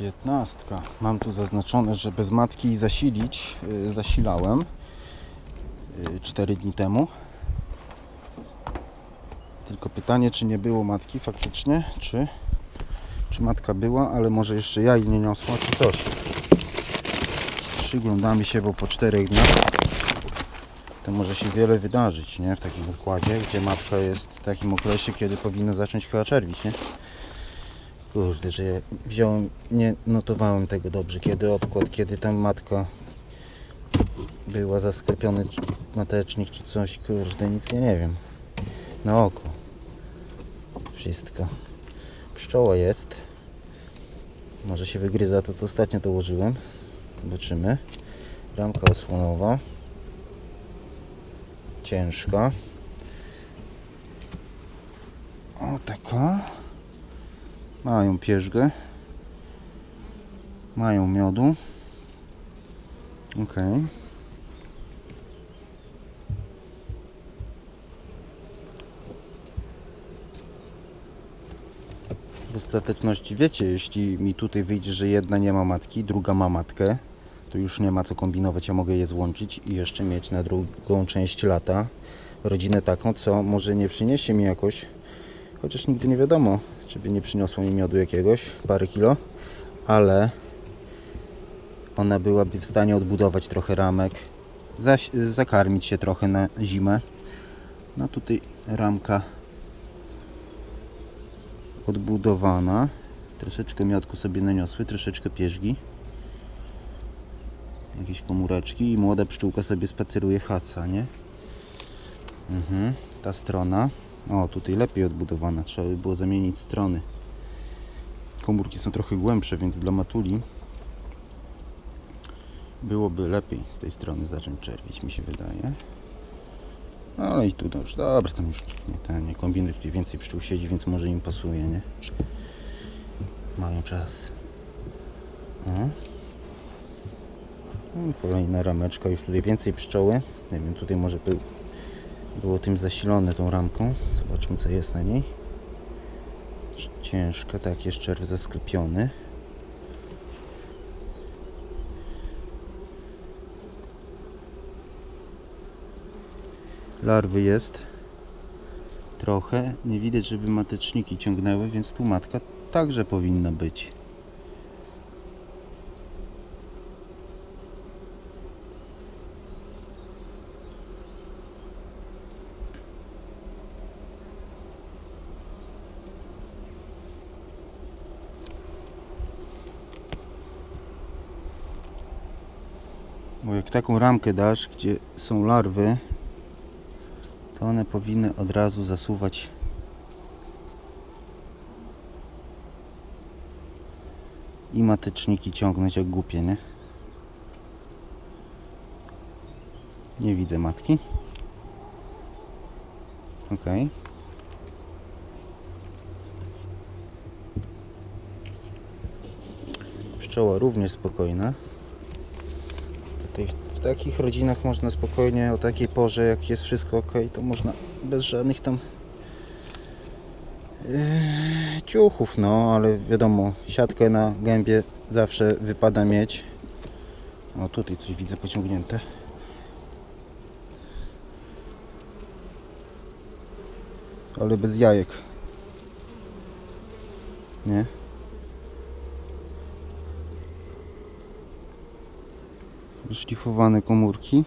Piętnastka. Mam tu zaznaczone, że bez matki zasilić yy, zasilałem 4 dni temu. Tylko pytanie, czy nie było matki faktycznie, czy, czy matka była, ale może jeszcze jaj nie niosła, czy coś. Przyglądamy się, bo po 4 dniach to może się wiele wydarzyć, nie? W takim układzie, gdzie matka jest w takim okresie, kiedy powinna zacząć chyba czerwić, nie? Kurde, że ja wziąłem, nie notowałem tego dobrze, kiedy obkład, kiedy tam matka była zasklepiony matecznik czy coś, kurde, nic ja nie wiem. Na oko. Wszystko. Pszczoła jest. Może się wygryza to, co ostatnio dołożyłem. Zobaczymy. Ramka osłonowa. Ciężka. O, taka. Mają pierzgę. Mają miodu. Ok. W ostateczności wiecie, jeśli mi tutaj wyjdzie, że jedna nie ma matki, druga ma matkę, to już nie ma co kombinować, ja mogę je złączyć i jeszcze mieć na drugą część lata rodzinę taką, co może nie przyniesie mi jakoś, chociaż nigdy nie wiadomo, czy by nie przyniosło mi miodu jakiegoś, parę kilo, ale ona byłaby w stanie odbudować trochę ramek, zaś, zakarmić się trochę na zimę. No tutaj ramka odbudowana. Troszeczkę miodku sobie naniosły, troszeczkę pierzgi. Jakieś komóreczki i młoda pszczółka sobie spaceruje haca, nie? Mhm, ta strona. O, tutaj lepiej odbudowana. Trzeba by było zamienić strony. Komórki są trochę głębsze, więc dla matuli byłoby lepiej z tej strony zacząć czerwić, mi się wydaje. No ale i tu dobrze, dobra, tam już nie, ten, nie kombinuj, tutaj więcej pszczół siedzi, więc może im pasuje, nie? Mają czas. O. No, kolejna rameczka, już tutaj więcej pszczoły. Nie wiem, tutaj może by było tym zasilone tą ramką. Zobaczmy co jest na niej. Ciężka, tak, jest czerw zasklepiony. larwy jest trochę. Nie widać, żeby mateczniki ciągnęły, więc tu matka także powinna być. Bo jak taką ramkę dasz, gdzie są larwy, to one powinny od razu zasuwać i mateczniki ciągnąć jak głupie, nie? Nie widzę matki. Ok. Pszczoła również spokojna. W takich rodzinach można spokojnie o takiej porze, jak jest wszystko ok, to można bez żadnych tam yy, ciuchów, no ale wiadomo, siatkę na gębie zawsze wypada mieć. O, tutaj coś widzę pociągnięte. Ale bez jajek. Nie? Szlifowane komórki.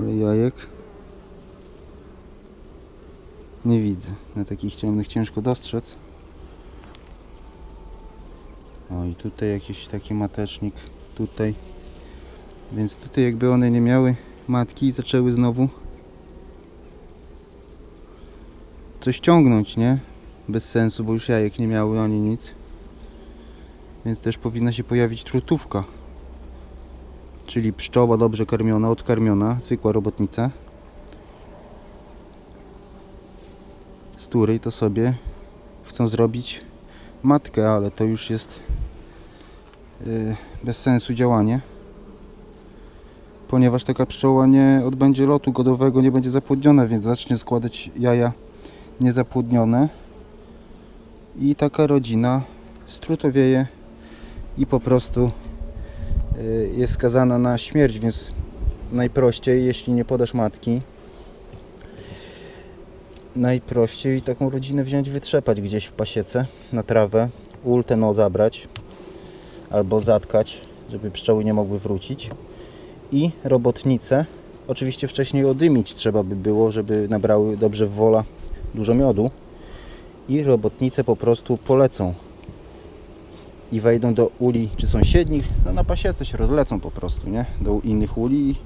Ale jajek nie widzę. Na takich ciemnych ciężko dostrzec. O i tutaj jakiś taki matecznik. Tutaj. Więc tutaj jakby one nie miały matki zaczęły znowu coś ciągnąć, nie? Bez sensu, bo już jajek nie miały ani nic. Więc też powinna się pojawić trutówka. Czyli pszczoła dobrze karmiona, odkarmiona, zwykła robotnica. Z której to sobie chcą zrobić matkę, ale to już jest yy, bez sensu działanie. ponieważ taka pszczoła nie odbędzie lotu godowego, nie będzie zapłodniona, więc zacznie składać jaja niezapłodnione i taka rodzina strutowieje i po prostu y, jest skazana na śmierć, więc najprościej, jeśli nie podasz matki, najprościej taką rodzinę wziąć, wytrzepać gdzieś w pasiece na trawę, ul ten o zabrać albo zatkać, żeby pszczoły nie mogły wrócić. I robotnice oczywiście wcześniej odymić trzeba by było, żeby nabrały dobrze w wola dużo miodu i robotnice po prostu polecą i wejdą do uli czy sąsiednich, no na pasiece się rozlecą po prostu, nie? Do innych uli i,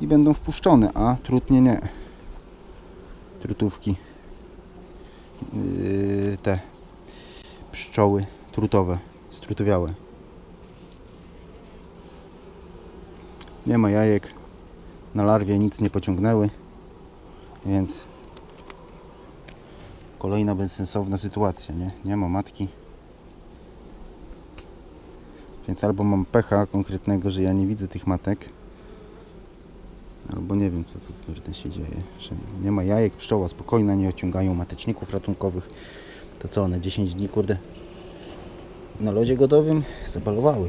i będą wpuszczone, a trutnie nie. Trutówki. Yy, te pszczoły trutowe, strutowiałe. Nie ma jajek. Na larwie nic nie pociągnęły, więc kolejna bezsensowna sytuacja, nie? Nie ma matki. Więc albo mam pecha konkretnego, że ja nie widzę tych matek, albo nie wiem co tu się dzieje. Że nie ma jajek, pszczoła spokojna, nie ociągają mateczników ratunkowych. To co one 10 dni kurde na lodzie godowym zabalowały.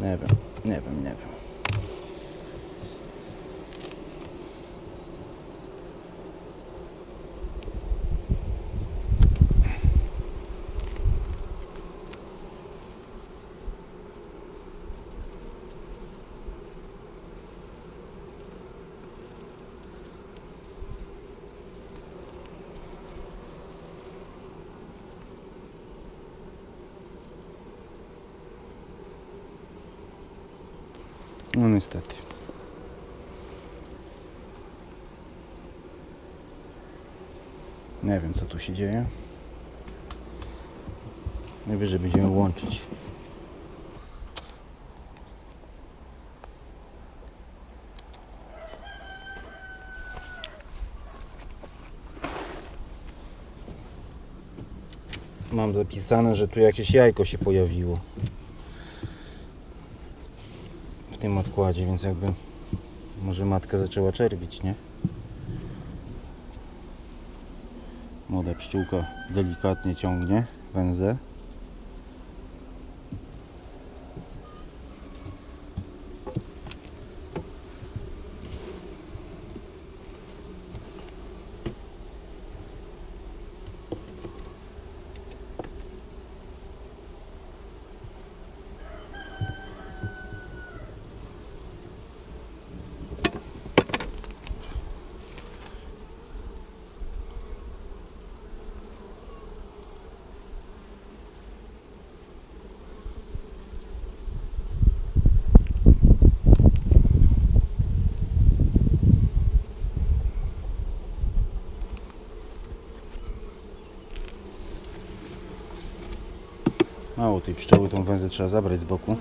Nie wiem, nie wiem, nie wiem. No niestety. Nie wiem co tu się dzieje. Najwyżej będziemy łączyć. Mam zapisane, że tu jakieś jajko się pojawiło tym odkładzie, więc jakby może matka zaczęła czerwić, nie? Młoda pszczółka delikatnie ciągnie węzę. Mało tej pszczoły, tą węzę trzeba zabrać z boku.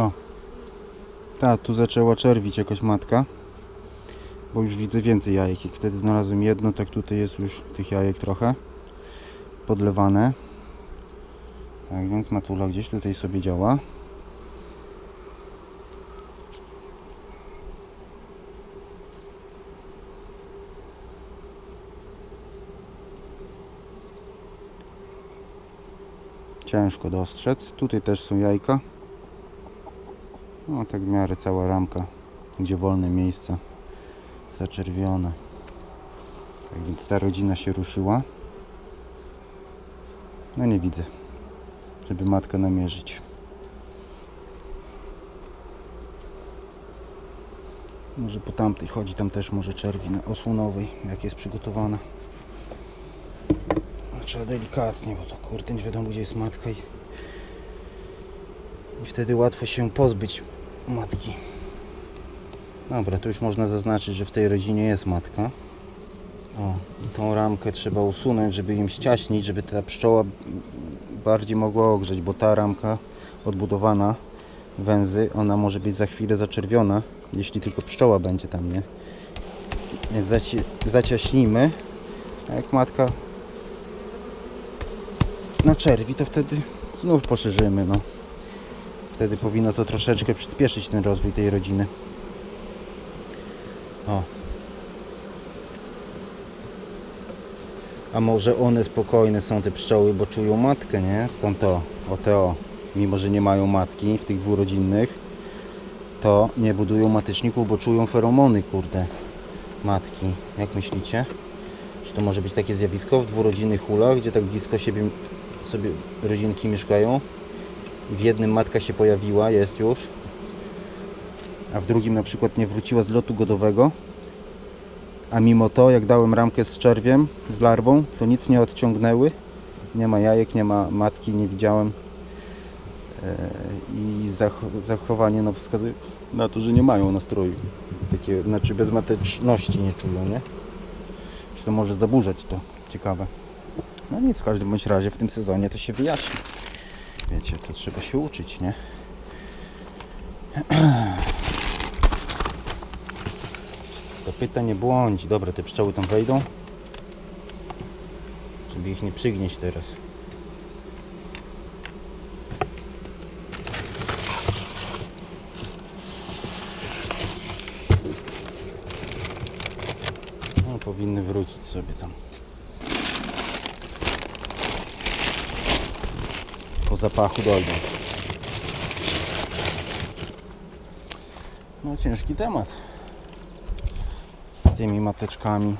O. Ta, tu zaczęła czerwić jakoś matka. Bo już widzę więcej jajek. Jak wtedy znalazłem jedno, tak tutaj jest już tych jajek trochę. Podlewane. Tak więc matula gdzieś tutaj sobie działa. Ciężko dostrzec. Tutaj też są jajka. No tak w miarę cała ramka, gdzie wolne miejsca zaczerwiona. Tak więc ta rodzina się ruszyła. No nie widzę, żeby matka namierzyć. Może po tamtej chodzi, tam też może czerwi na osłonowej, jak jest przygotowana. A Trzeba delikatnie, bo to kurde nie wiadomo gdzie jest matka i, i wtedy łatwo się pozbyć matki. Dobra, tu już można zaznaczyć, że w tej rodzinie jest matka. O, i tą ramkę trzeba usunąć, żeby im ściaśnić, żeby ta pszczoła bardziej mogła ogrzeć, bo ta ramka odbudowana, węzy, ona może być za chwilę zaczerwiona, jeśli tylko pszczoła będzie tam, nie? Więc zaci zaciaśnijmy, a jak matka na czerwi, to wtedy znów poszerzymy, no. Wtedy powinno to troszeczkę przyspieszyć ten rozwój tej rodziny. O. A może one spokojne są te pszczoły, bo czują matkę, nie? Stąd to, o mimo że nie mają matki w tych dwurodzinnych, to nie budują mateczników, bo czują feromony, kurde, matki. Jak myślicie? Czy to może być takie zjawisko w dwurodzinnych ulach, gdzie tak blisko siebie sobie rodzinki mieszkają? W jednym matka się pojawiła, jest już, a w drugim na przykład nie wróciła z lotu godowego, a mimo to jak dałem ramkę z czerwiem, z larwą, to nic nie odciągnęły. Nie ma jajek, nie ma matki, nie widziałem. E, I zach- zachowanie no, wskazuje na to, że nie mają nastroju. Takie, znaczy bezmateczności nie czują, nie? Czy to może zaburzać to? Ciekawe. No nic, w każdym bądź razie w tym sezonie to się wyjaśni. Wiecie, to trzeba się uczyć, nie? To pyta nie błądzi. Dobra, te pszczoły tam wejdą. Żeby ich nie przygnieść teraz. No, powinny wrócić sobie tam. Po zapachu dojdą. No ciężki temat z tymi mateczkami.